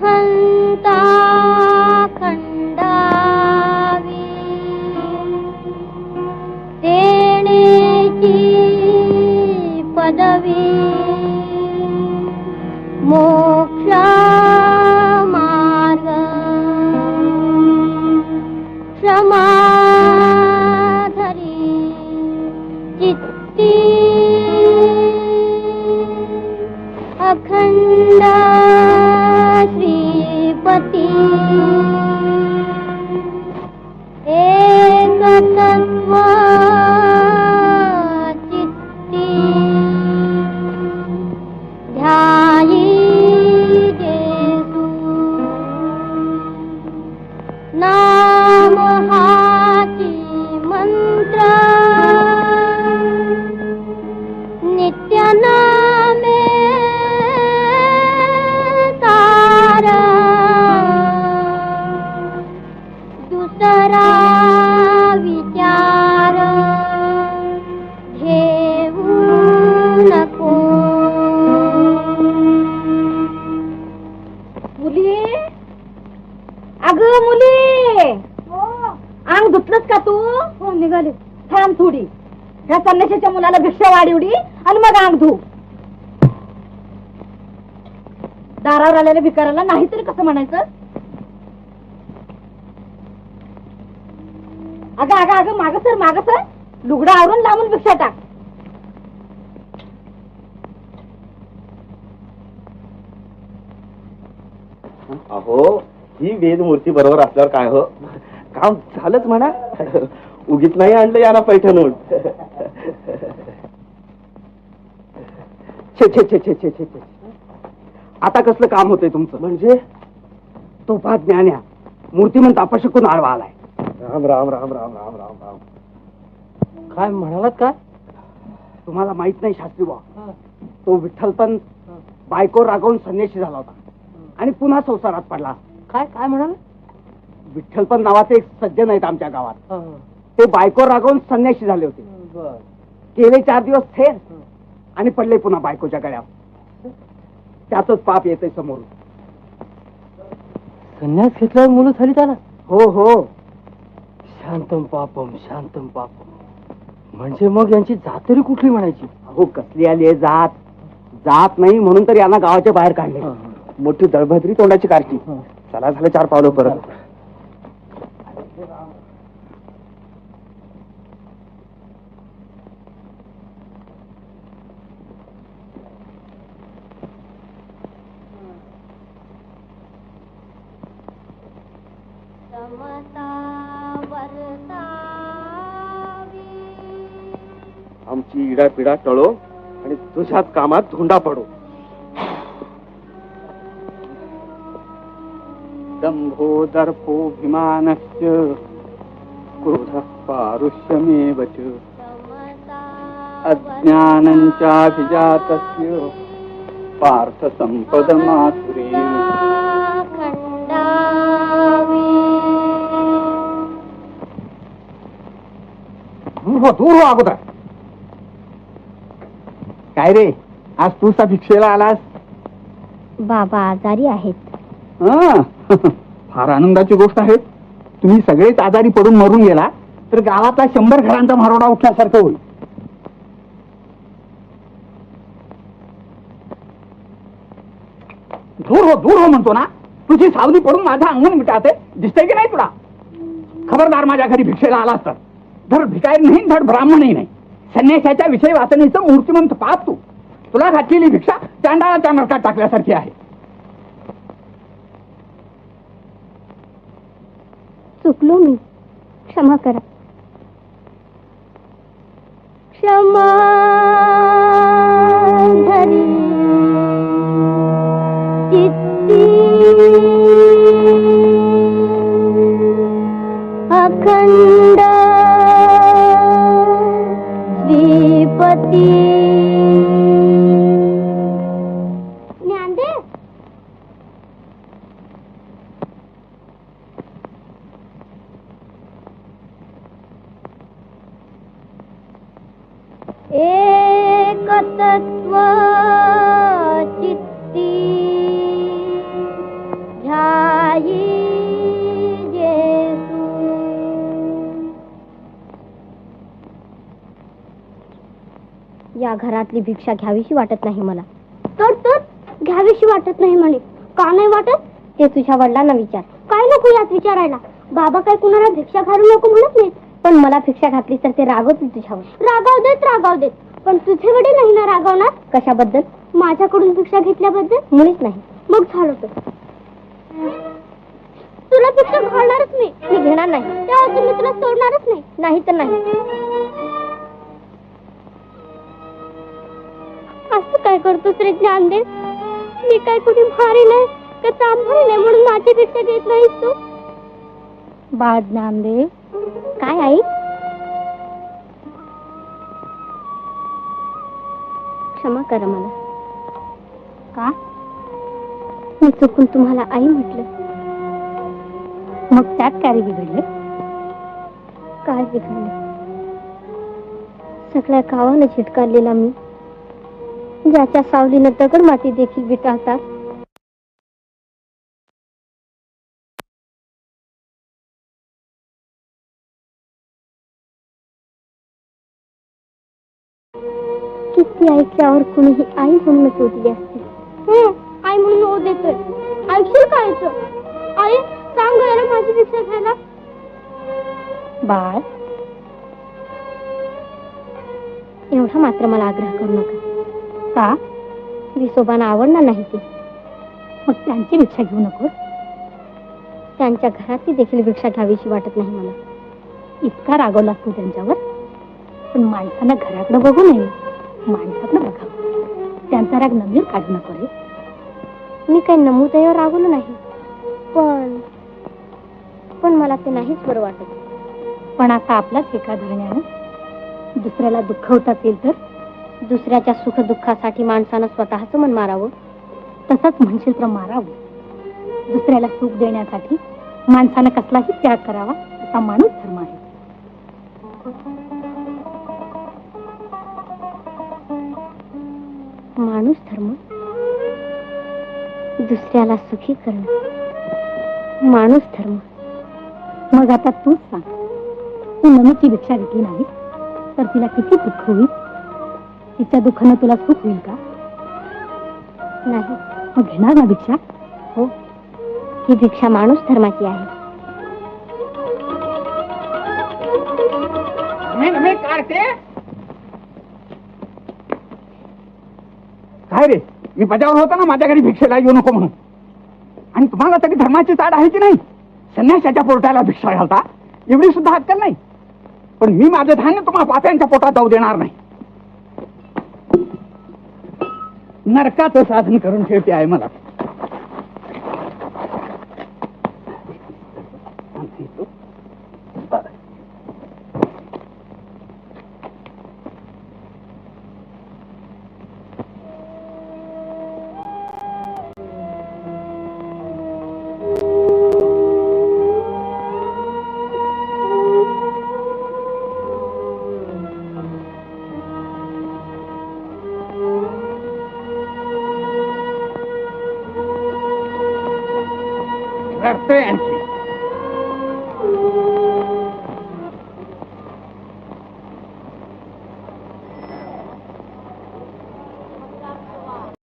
嗯 संन्याशाच्या मुलाला भिक्षा वाढवली आणि मग अंग धू दारावर आलेल्या भिकाराला नाहीतरी कसं म्हणायचं? अगं अगं अगं माग सर माग सर. लुगडं आवरून लावून भिक्षा टाक. अहो ही वेदमूर्ती बरोबर असल्यावर काय हो? काम झालंच म्हणा. उगीत नाही आणलं याला पैठणून छे छे छे छे छे छे छे. आता कसलं काम होतंय तुमचं? म्हणजे? तो फात ज्ञान्या मूर्तिमंत अपशकून आळवा आलाय. राम राम राम राम राम राम राम. काय म्हणालात काय? तुम्हाला माहीत नाही शास्त्री बा तो विठ्ठलपंत बायको रागवून संन्याशी झाला होता. आणि पुन्हा संसारात पडला. काय काय म्हणाल? विठ्ठलपंत नावाचे एक सज्जन आहेत आमच्या गावात. ते बायको रागवून संन्याशी झाले होते. गेले चार दिवस थेर आणि पडले पुन्हा बायकोच्या गळ्यावर. त्याच पाप येते समोर संन्यास घेतल्यावर मुलं झाली त्याला. हो हो. शांतम पापम शांतम पापम. म्हणजे मग यांची जातरी कुठली म्हणायची? अहो कसली आली आहे जात? जात नाही म्हणून तर यांना गावाच्या बाहेर काढले. मोठी दळभद्री तोंडाची कारची चला झालं चार पावलं परत. आमची इडापिडा टळो आणि तुझ्याच कामात धोंडा पडो. दंभो दर्पोभिमानश्च क्रोधः पारुष्यमेव च समता अज्ञानञ्चाभिजातस्य पार्थ दूर हो दूर हो अगोदर. काय रे आज तू सा भिक्षेला आलास? बाबा आजारी आहेत. हं. फार आनंदाची गोष्ट आहे. तुम्ही सगळेच आजारी पडून मरून गेला तर गावातला शंभर घरांचा मारोडा उठल्यासारखं होईल. दूर हो दूर हो म्हणतो ना. तुझी सावली पडून माझा अंगण मिटाते. दिसतंय की नाही तुला? खबरदार माझ्या घरी भिक्षेला आलास तर. धड भिकारी नाही धड ब्राह्मणही नाही. संन्याशाच्या विषय वाचनेचं मूर्तिमंत पाप तू. तुला घातलेली भिक्षा चांडाळाच्या नरकात टाकल्यासारखी आहे. चुकलो मी. क्षमा करा. क्षमा धरी. चित्ती या घरातली भिक्षा घ्यावीशी वाटत नाही मला. तर तर घ्यावीशी वाटत नाही म्हणे. का नाही वाटत? ते तुझ्या वडिलांना विचार. काय नको यात विचारायला? बाबा काय कुणाला भिक्षा घालू नको म्हणत नाही पण मला भिक्षा घातली तर ते रागवतील तुझ्यावर. रागाव देत रागाव देत पण तुझे वडील नाही ना रागवणार? कशाबद्दल? माझ्याकडून भिक्षा घेतल्याबद्दल? मुळीच नाही. मग झालं तर. तुला भिक्षा घालणारच मी मी घेणार नाही. त्या मी तुला सोडणारच नाही. नाही तर नाही. असं काय करतोस रे ज्ञानदेव? मी काय कुठे भारी नाही का चांभारी नाही म्हणून माझी भिक्षा घेत नाहीस तू? बाळ ज्ञानदेव. काय आई? क्षमा करा मला. का? मी चुकून तुम्हाला आई म्हटलं. मग त्यात काय बिघडलं? काय बिघडलं? सगळ्या गावानं झिटकारलेला मी. ज्याच्या सावलीनं दगड माती देखील विटाळतात ऐकल्यावर कुणीही आई म्हणूनच ओढली असते. आई म्हणून ओ देतोय. ऐकशील काय आई सांग याला माझी भिक्षा घ्यायला बाळ एवढा मात्र मला आग्रह करू नका. का? विसोबांना आवडणार नाही ते मग त्यांची भिक्षा घेऊ नको. त्यांच्या घरातली देखील भिक्षा घ्यावीशी वाटत नाही मला. इतका रागवला असतो त्यांच्यावर. पण माणसानं घराकडे बघू नये. माणसाकडे बघा त्यांचा राग नवीन काढू नको रे मी काही नमुदयावर रागवलो नाही पण पण मला ते नाहीच बरं वाटत. पण आता आपलाच एका धरण्यानं दुसऱ्याला दुःखवता येईल तर दुसऱ्याच्या सुख दुःखासाठी माणसानं स्वतःच मन मारावं. तसंच म्हणशील तर मारावं. दुसऱ्याला सुख देण्यासाठी माणसानं कसलाही त्याग करावा असा माणूस धर्म आहे. माणूस धर्म. दुसऱ्याला सुखी करणं. माणूस धर्म. मग आता तूच सांग. तू नमीची भिक्षा घेतली नाही तर तिला किती दुःख होईल? तिच्या दुःखानं तुला सुख होईल का? नाही. मग घेणार ना भिक्षा? हो. ही भिक्षा माणूस धर्माची आहे. नाही काय रे मी बजावर होता ना माझ्या घरी भिक्षेला येऊ नको म्हणून. आणि तुम्हाला तरी धर्माची चाड आहे की नाही? संन्यासाच्या पोटाला भिक्षा घालता? एवढी सुद्धा हक्क नाही. पण मी माझं धान्य तुम्हाला पाप्यांच्या पोटात जाऊ देणार नाही. नरकाचं साधन करून ठेवते आहे मला. her fancy.